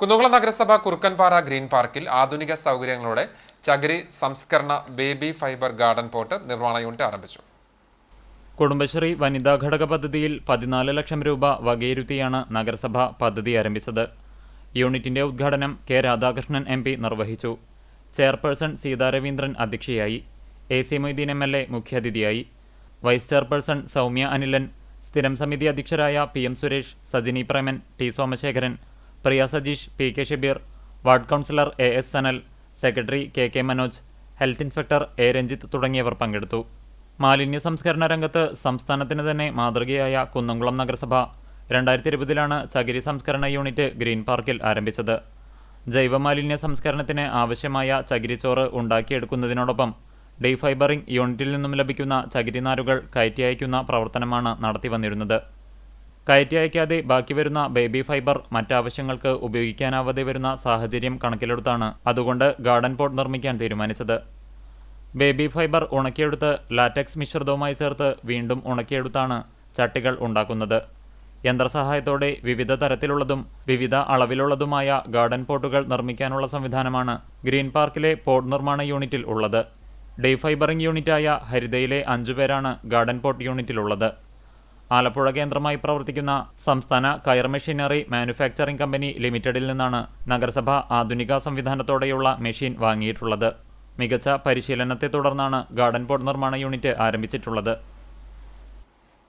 കുന്നംകുളം നഗരസഭ കുറുക്കൻപാറ ഗ്രീൻ പാർക്കിൽ ആധുനിക സൗകര്യങ്ങളോടെ ചകിരി സംസ്കരണ ബേബി ഫൈബർ ഗാർഡൻ പോട്ട് നിർമ്മാണ യൂണിറ്റ് ആരംഭിച്ചു. കുടുംബശ്രീ വനിതാ ഘടക പദ്ധതിയിൽ പതിനാല് ലക്ഷം രൂപ വകയിരുത്തിയാണ് നഗരസഭ പദ്ധതി ആരംഭിച്ചത്. യൂണിറ്റിന്റെ ഉദ്ഘാടനം കെ രാധാകൃഷ്ണൻ എം പി നിർവഹിച്ചു. ചെയർപേഴ്സൺ സീതാരവീന്ദ്രൻ അധ്യക്ഷയായി. A C Moideen M L A മുഖ്യാതിഥിയായി. വൈസ് ചെയർപേഴ്സൺ സൗമ്യ അനിലൻ സ്ഥിരം സമിതി അധ്യക്ഷരായ P M Suresh Sajini Preman T Somasekharan Priya Sajeesh P K Shabeer ward councillor A S Sanal secretary K K Manoj health inspector A Ranjith തുടങ്ങിയവർ പങ്കെടുത്തു. മാലിന്യ സംസ്കരണ രംഗത്ത് സംസ്ഥാനത്തിന് തന്നെ മാതൃകയായ കുന്നംകുളം നഗരസഭ രണ്ടായിരത്തി ഇരുപതിലാണ് ചകിരി സംസ്കരണ യൂണിറ്റ് ഗ്രീൻ പാർക്കിൽ ആരംഭിച്ചത്. ജൈവമാലിന്യ സംസ്കരണത്തിന് ആവശ്യമായ ചകിരിച്ചോറ് ഉണ്ടാക്കിയെടുക്കുന്നതിനോടൊപ്പം ഡീഫൈബറിംഗ് യൂണിറ്റിൽ നിന്നും ലഭിക്കുന്ന ചകിരി നാരുകൾ കയറ്റി അയക്കുന്ന പ്രവർത്തനമാണ് നടത്തി വന്നിരുന്നത് കയറ്റി അയക്കാതെ ബാക്കി വരുന്ന ബേബി ഫൈബർ മറ്റാവശ്യങ്ങൾക്ക് ഉപയോഗിക്കാനാവാതെ വരുന്ന സാഹചര്യം കണക്കിലെടുത്താണ് അതുകൊണ്ട് ഗാർഡൻ പോട്ട് നിർമ്മിക്കാൻ തീരുമാനിച്ചത്. ബേബി ഫൈബർ ഉണക്കിയെടുത്ത് ലാറ്റക്സ് മിശ്രിതവുമായി ചേർത്ത് വീണ്ടും ഉണക്കിയെടുത്താണ് ചട്ടികൾ ഉണ്ടാക്കുന്നത്. യന്ത്രസഹായത്തോടെ വിവിധ തരത്തിലുള്ളതും വിവിധ അളവിലുള്ളതുമായ ഗാർഡൻ പോട്ടുകൾ നിർമ്മിക്കാനുള്ള സംവിധാനമാണ് ഗ്രീൻ പാർക്കിലെ പോട്ട് നിർമ്മാണ യൂണിറ്റിൽ ഉള്ളത്. ഡേ ഫൈബറിംഗ് യൂണിറ്റായ ഹരിതയിലെ അഞ്ചുപേരാണ് ഗാർഡൻ പോട്ട് യൂണിറ്റിലുള്ളത്. ആലപ്പുഴ കേന്ദ്രമായി പ്രവർത്തിക്കുന്ന സംസ്ഥാന കയർ മെഷീനറി മാനുഫാക്ചറിംഗ് കമ്പനി ലിമിറ്റഡിൽ നിന്നാണ് നഗരസഭ ആധുനിക സംവിധാനത്തോടെയുള്ള മെഷീൻ വാങ്ങിയിട്ടുള്ളത്. മികച്ച പരിശീലനത്തെ തുടർന്നാണ് ഗാർഡൻ പോട്ട് നിർമ്മാണ യൂണിറ്റ് ആരംഭിച്ചിട്ടുള്ളത്.